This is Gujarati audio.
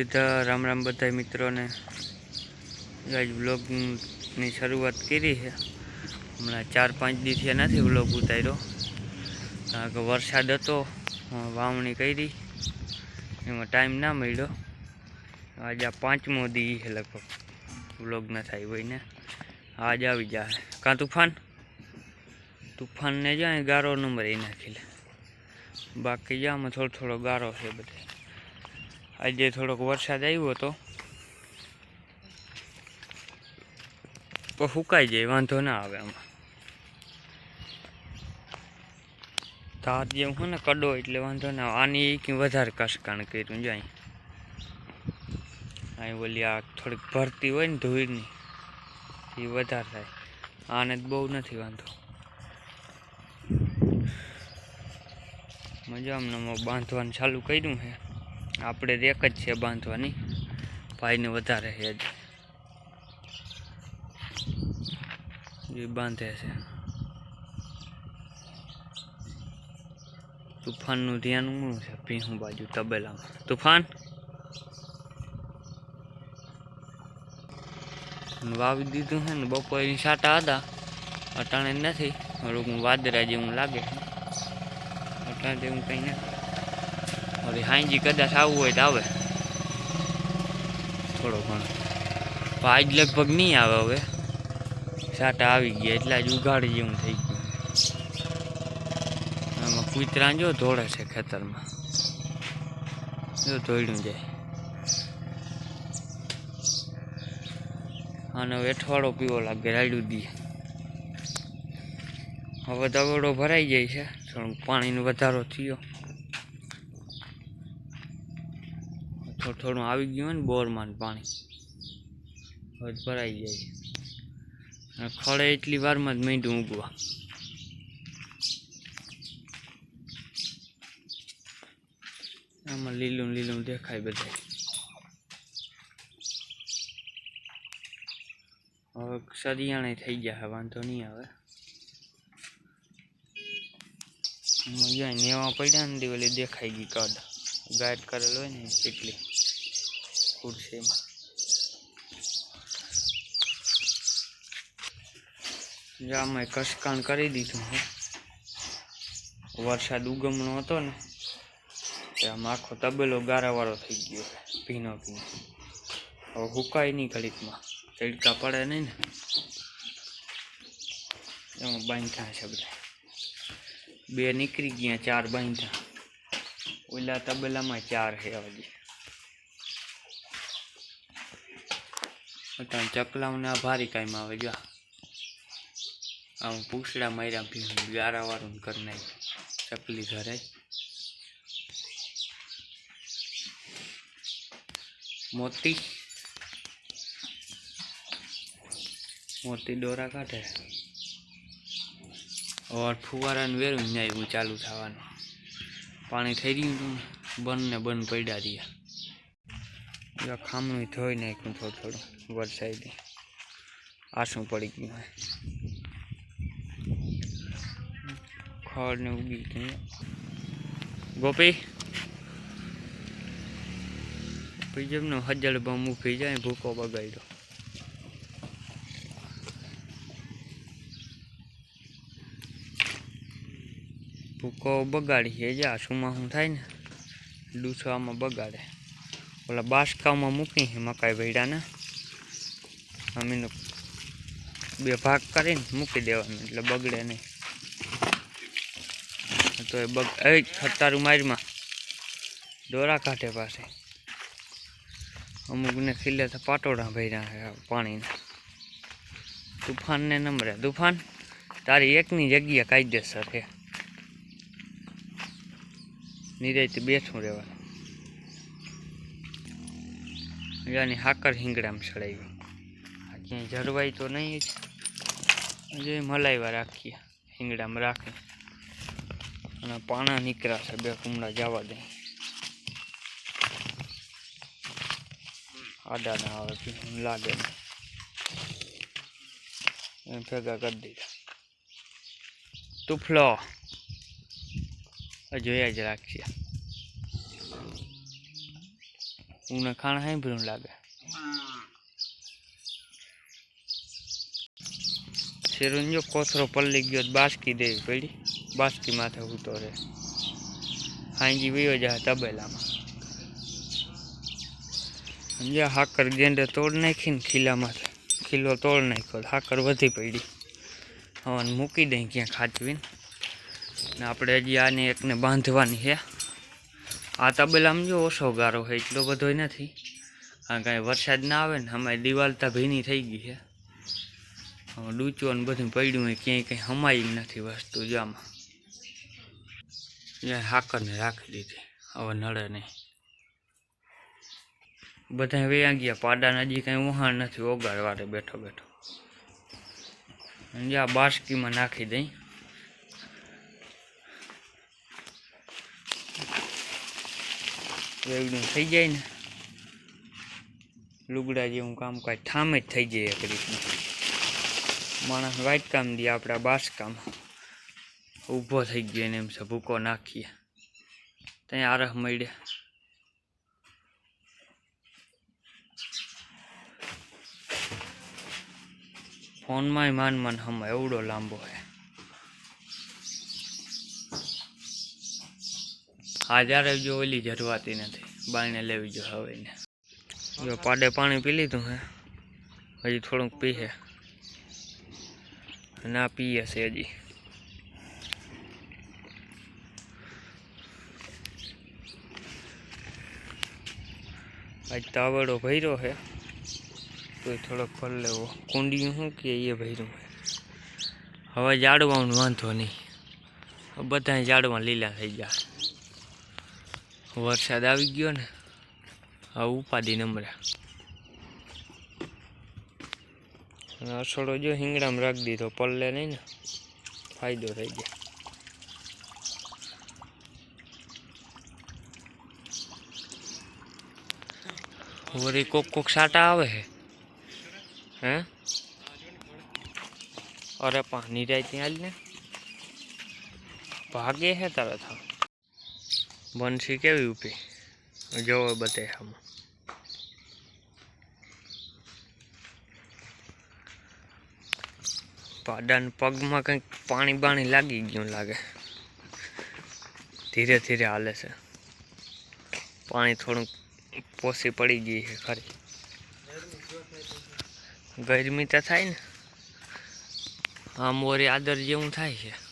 મુરલીધર રામ રામ બધા મિત્રોને. આજ બ્લોગની શરૂઆત કરી છે. હમણાં ચાર પાંચ દિવસે નથી બ્લોગ ઉતાર્યો. કારણ કે વરસાદ હતો વાવણી કરી. એમાં ટાઈમ ના મળ્યો. આજે આ પાંચમો દી છે લગભગ. બ્લોગ ના થાય ભાઈને આજ આવી જાય કાં તુફાન? તુફાનને જાય ગારો નંબર એ નાખી લે બાકી જામાં થોડો થોડો ગારો છે બધે. આજે થોડોક વરસાદ આવ્યો હતો. તો સુકાઈ જાય, વાંધો ના આવે આમાં. તાર જેમ હોય ને કડો એટલે વાંધો ના આવે. આની એક વધારે કસકાણ કર્યું જાય અહીં. બોલી આ થોડીક ભરતી હોય ને ધૂળની, એ વધારે થાય. આને બહુ નથી વાંધો. મજામાં બાંધવાનું ચાલુ કર્યું છે આપણે રેક જ છે બાંધવાની. ભાઈને વધારે છે એ બાંધે છે. તુફાનનું ધ્યાન શું છે. ભીહું બાજુ તબેલામાં. તુફાન? વાવી દીધું છે ને બપોરે સાટા હતા. અટાણે નથી. થોડુંક વાદરા જેવું લાગે અટાણે જેવું કંઈ નથી. હવે હાંજી કદાચ આવવું હોય તો આવે. થોડો ઘણો. આજ લગભગ નહીં આવે હવે. સાટા આવી ગયા, એટલા જ ઉગાડી જેવું થઈ ગયું. આમાં કૂતરા જો ધોળે છે ખેતરમાં. જો ધોળ્યું જાય. અને વેઠવાડો પીવો લાગે રાડ્યું દી. હવે દવડો ભરાઈ જાય છે. પાણીનો વધારો થયો. થોડું થોડું આવી ગયું હોય ને બોરમાં પાણી. ભરાઈ જાય છે. અને ખળે એટલી વારમાં જ માંડ્યું ઉગવા. આમાં લીલું લીલું દેખાય બધા હવે સરિયાણે થઈ ગયા વાંધો નહીં આવે. મજા નેવા પડ્યા ને તે દેખાઈ ગઈ કદ ગાઈડ કરેલ હોય ને એટલી ખુરશીમાં જો મેં કસકાણ કરી દીધું હું. વરસાદ ઉગમણો હતો ને આમ આખો તબેલો ગારાવાળો થઈ ગયો ભીનો ભીનો. હવે હુકાય નહીં ઘડીકમાં તડકા પડે નહીં ને. એમાં બાંધા છે બધા. બે નીકળી ગયા, ચાર બાંધા ઓલા તબેલામાં ચાર છે હજી ચકલાઓને આ ભારી કાંઈમાં આવે, જો આમ પૂછડા માર્યા ભીનું ગારા વાળું કરી નાખ્યું ચકલી ઘરે. મોતી. મોતી દોરા કાઢે. ઓર ફુવારાને વેરું ન્યાય ચાલુ થવાનું. પાણી થઈ રહ્યું હતું ને બંધ પડ્યા રહ્યા. ખામણું ધોઈ નાખ્યું થોડું થોડું વરસાદી આસું પડી ગયું હોય. ખડ ને ઉગી ગયું. ગોપી? જેમનો હજળ બમ ઊભી જાય ભૂકો બગાડ્યો. ભૂકો બગાડી છે. જે આસુમાં શું થાય ને. લૂછો બગાડે. ઓલા બાસકામાં મૂકી મકાઈ ભેડાને અમીનો બે ભાગ કરીને મૂકી દેવાનું, એટલે બગડે નહીં. તો એ બગ, એ ખતારું મારીમાં દોરા કાંઠે પાસે. અમુકને ખીલે તો પાટોડા ભર્યા પાણીના. તુફાનને નમરે, તુફાન તારી એકની જગ્યા કાયદેસર છે. નિરાયથી બેઠું રહેવાનું. યાની હાકર હિંગડામાં ચડાવી ક્યાંય જરવાય તો નહીં જ. જે મલાઈવા રાખીએ હિંગડામાં રાખી. અને પાણા નીકળ્યા છે, બે કુમડા જવા દે. આડા ના આવે લાગે નહીં. ભેગા કરી દીધા. તુફલો. જોયા જ રાખીએ. ઉને ખાણ સાંભળ્યું લાગે. શેરું જો કોથરો પલ્લી ગયો બાસકી દેવી પડી. બાસકી માથે ઉતો રહે. હાંજી વયો જાય તબેલામાં. સમજ્યા? હાકર ગેંડે તોડ નાખીને ખીલામાં ખીલો તોડ નાખ્યો, હાકર વધી પડી. હવે મૂકી દઈ ક્યાં ખાચવીને. આપણે હજી આને એકને બાંધવાની છે. આ તબેલામાં જો ઓછો ગારો છે એટલો બધો નથી. કારણ કે વરસાદ ના આવે ને, અમારી દિવાલ તો ભીની થઈ ગઈ છે. ડૂચો ને બધું પડ્યું હોય, ક્યાંય કંઈ હમાઈ નથી વસ્તુ જો આમાં. ત્યાં હાકરને રાખી દીધી, હવે નડે નહીં. બધા વયા ગયા, પાડા હજી કંઈ વહાણ નથી, ઓગાળવારે બેઠો બેઠો. જ્યાં બાસકીમાં નાખી દઈ. વેવડું થઈ જાય ને, લુગડા જેવું કામ કાંઈ થામે જ થઈ જાય એક રીતનું. માણસ વાઈટ કામ દે આપણા બાસ કામ ઊભો થઈ ગયો એને એમ છે, ભૂકો નાખીએ. ત્યાં આરહ મળ્યા. ફોનમાંય માન મન હમ, એવડો લાંબો છે હા જ્યારે જો ઓલી જરવાતી નથી, બાયણે લેવી જો હવે ને જો પાડે પાણી પી લીધું હે, હજી થોડુંક પીએ ના પીએ છે હજી. આજ તાવડો ભર્યો છે તો થોડોક ખોલ લેવો. કુંડિયું શું કે એ ભર્યું છે હવે જાડવાનું વાંધો નહીં. બધા ઝાડવા લીલા થઈ ગયા. વરસાદ આવી ગયો ને હવે ઉપાધિ નમરા રસોડો જો હિંગડામાં રાખી દીધો, પલ્લે નહીં ને, ફાયદો થઈ જાય. વળી કોક કોક સાટા આવે છે. હે? અરે પાણી જાય ત્યાં ને. ભાગે હે તરત હા બંસી કેવી ઊભી જોવો બધે આમ પાડાને પગમાં કંઈક પાણી બાણી લાગી ગયું લાગે. ધીરે ધીરે હાલે છે. પાણી થોડુંક પોસી પડી ગઈ છે ખરી. ગરમી તો થાય ને. આ મોરી આદર જેવું થાય છે.